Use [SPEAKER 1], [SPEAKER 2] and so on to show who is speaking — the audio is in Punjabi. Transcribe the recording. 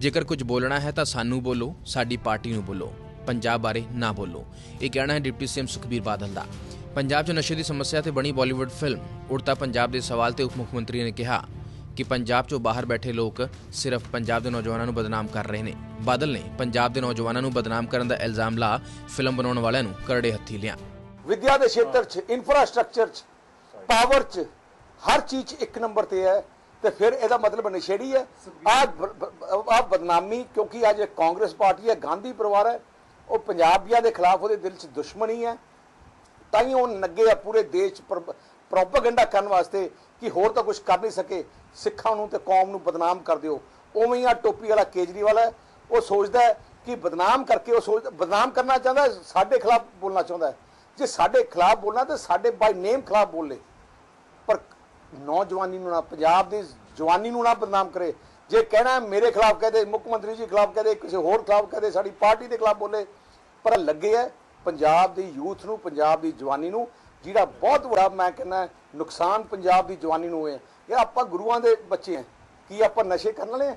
[SPEAKER 1] ਜੇਕਰ ਕੁਝ ਬੋਲਣਾ ਹੈ ਤਾਂ ਸਾਨੂੰ ਬੋਲੋ, ਸਾਡੀ ਪਾਰਟੀ ਨੂੰ ਬੋਲੋ। ਪੰਜਾਬ ਬਾਰੇ ਨਾ ਬੋਲੋ। ਇਹ ਕਹਿਣਾ ਹੈ ਡਿਪਟੀ ਸੀਐਮ ਸੁਖਬੀਰ ਬਾਦਲ ਦਾ। ਪੰਜਾਬ 'ਚ ਨਸ਼ੇ ਦੀ ਸਮੱਸਿਆ ਤੇ ਬਣੀ ਬਾਲੀਵੁੱਡ ਫਿਲਮ ਉੜਤਾ ਪੰਜਾਬ ਦੇ ਸਵਾਲ ਤੇ ਉਪ ਮੁੱਖ ਮੰਤਰੀ ਨੇ ਕਿਹਾ ਕਿ ਪੰਜਾਬ 'ਚੋਂ ਬਾਹਰ ਬੈਠੇ ਲੋਕ ਸਿਰਫ ਪੰਜਾਬ ਦੇ ਨੌਜਵਾਨਾਂ ਨੂੰ ਬਦਨਾਮ ਕਰ ਰਹੇ ਨੇ। ਬਾਦਲ ਨੇ ਪੰਜਾਬ ਦੇ ਨੌਜਵਾਨਾਂ ਨੂੰ ਬਦਨਾਮ ਕਰਨ ਦਾ ਇਲਜ਼ਾਮ ਲਾ ਫਿਲਮ ਬਣਾਉਣ ਵਾਲਿਆਂ ਨੂੰ ਕਰੜੇ ਹੱਥੀ ਲਿਆ।
[SPEAKER 2] ਵਿਦਿਆ ਦੇ ਖੇਤਰ 'ਚ ਇਨਫਰਾਸਟ੍ਰਕਚਰ 'ਚ ਪਾਵਰ 'ਚ ਹਰ ਚੀਜ਼ ਇੱਕ ਨੰਬਰ ਤੇ ਹੈ। ਤੇ ਫਿਰ ਇਹਦਾ ਮਤਲਬ ਨਸ਼ੇੜੀ ਹੈ। ਆ ਆ ਬਦਨਾਮੀ ਕਿਉਂਕਿ ਅੱਜ ਕਾਂਗਰਸ ਪਾਰਟੀ ਹੈ ਗਾਂਧੀ ਪਰਿਵਾਰ ਹੈ ਉਹ ਪੰਜਾਬੀਆਂ ਦੇ ਖਿਲਾਫ ਉਹਦੇ ਦਿਲ 'ਚ ਦੁਸ਼ਮਣੀ ਹੈ। ਤਾਂ ਹੀ ਉਹ ਲੱਗੇ ਆ ਪੂਰੇ ਦੇਸ਼ 'ਚ ਪ੍ਰੋਪਗੈਂਡਾ ਕਰਨ ਵਾਸਤੇ ਕਿ ਹੋਰ ਤਾਂ ਕੁਝ ਕਰ ਨਹੀਂ ਸਕੇ। ਸਿੱਖਾਂ ਨੂੰ ਤੇ ਕੌਮ ਨੂੰ ਬਦਨਾਮ ਕਰ ਦਿਓ। ਉਵੇਂ ਹੀ ਆ ਟੋਪੀ ਵਾਲਾ ਕੇਜਰੀਵਾਲ ਹੈ ਉਹ ਸੋਚਦਾ ਹੈ ਕਿ ਬਦਨਾਮ ਕਰਕੇ ਉਹ ਸੋਚ ਬਦਨਾਮ ਕਰਨਾ ਚਾਹੁੰਦਾ ਸਾਡੇ ਖਿਲਾਫ ਬੋਲਣਾ ਚਾਹੁੰਦਾ ਜੇ ਸਾਡੇ ਖਿਲਾਫ ਬੋਲਣਾ ਤੇ ਸਾਡੇ ਬਾਈ ਨੇਮ ਖਿਲਾਫ ਬੋਲੇ ਪਰ ਨੌਜਵਾਨੀ ਨੂੰ ਨਾ, ਪੰਜਾਬ ਦੀ ਜਵਾਨੀ ਨੂੰ ਨਾ ਬਦਨਾਮ ਕਰੇ। ਜੇ ਕਹਿਣਾ ਮੇਰੇ ਖਿਲਾਫ ਕਹਦੇ ਮੁੱਖ ਮੰਤਰੀ ਜੀ ਖਿਲਾਫ ਕਹਦੇ ਕਿਸੇ ਹੋਰ ਖਿਲਾਫ ਕਹਦੇ ਸਾਡੀ ਪਾਰਟੀ ਦੇ ਖਿਲਾਫ ਬੋਲੇ, ਪਰ ਲੱਗੇ ਹੈ ਪੰਜਾਬ ਦੀ ਯੂਥ ਨੂੰ, ਪੰਜਾਬ ਦੀ ਜਵਾਨੀ ਨੂੰ, ਜਿਹੜਾ ਬਹੁਤ ਵੱਡਾ ਮੈਂ ਕਹਿੰਦਾ ਨੁਕਸਾਨ ਪੰਜਾਬ ਦੀ ਜਵਾਨੀ ਨੂੰ ਹੋਇਆ। ਯਾਰ ਆਪਾਂ ਗੁਰੂਆਂ ਦੇ ਬੱਚੇ ਹਾਂ, ਕੀ ਆਪਾਂ ਨਸ਼ੇ ਕਰਨ ਵਾਲੇ ਹਾਂ?